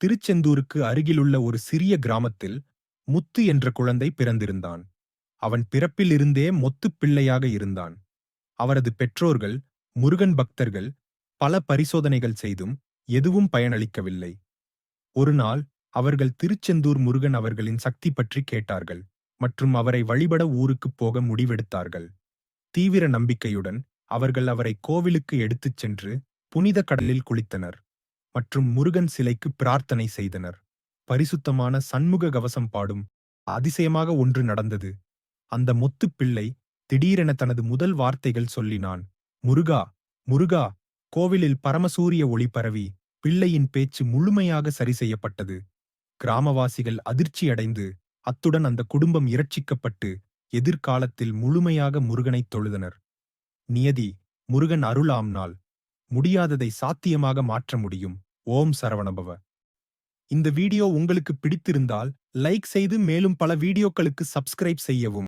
திருச்செந்தூருக்கு அருகிலுள்ள ஒரு சிறிய கிராமத்தில் முத்து என்ற குழந்தை பிறந்திருந்தான். அவன் பிறப்பிலிருந்தே மொத்துப் பிள்ளையாக இருந்தான். அவரது பெற்றோர்கள் முருகன் பக்தர்கள் பல பரிசோதனைகள் செய்தும் எதுவும் பயனளிக்கவில்லை. ஒரு நாள் அவர்கள் திருச்செந்தூர் முருகன் அவர்களின் சக்தி பற்றி கேட்டார்கள் மற்றும் அவரை வழிபட ஊருக்குப் போக முடிவெடுத்தார்கள். தீவிர நம்பிக்கையுடன் அவர்கள் அவரை கோவிலுக்கு எடுத்துச் சென்று புனித கடலில் குளித்தனர். மற்றும் முருகன் சிலைக்கு பிரார்த்தனை செய்தனர். பரிசுத்தமான சண்முக கவசம் பாடும் அதிசயமாக ஒன்று நடந்தது. அந்த முத்துப்பிள்ளை திடீரென தனது முதல் வார்த்தைகள் சொல்லினான். முருகா முருகா கோவிலில் பரமசூரிய ஒளி பரவி பிள்ளையின் பேச்சு முழுமையாக சரி செய்யப்பட்டது. கிராமவாசிகள் அதிர்ச்சியடைந்து அத்துடன் அந்த குடும்பம் இரட்சிக்கப்பட்டு எதிர்காலத்தில் முழுமையாக முருகனைத் தொழுதனர். நியதி முருகன் அருளாம் நாள். முடியாததை சாத்தியமாக மாற்ற முடியும். ஓம் சரவணபவ. இந்த வீடியோ உங்களுக்கு பிடித்திருந்தால் லைக் செய்து மேலும் பல வீடியோக்களுக்கு சப்ஸ்கிரைப் செய்யவும்.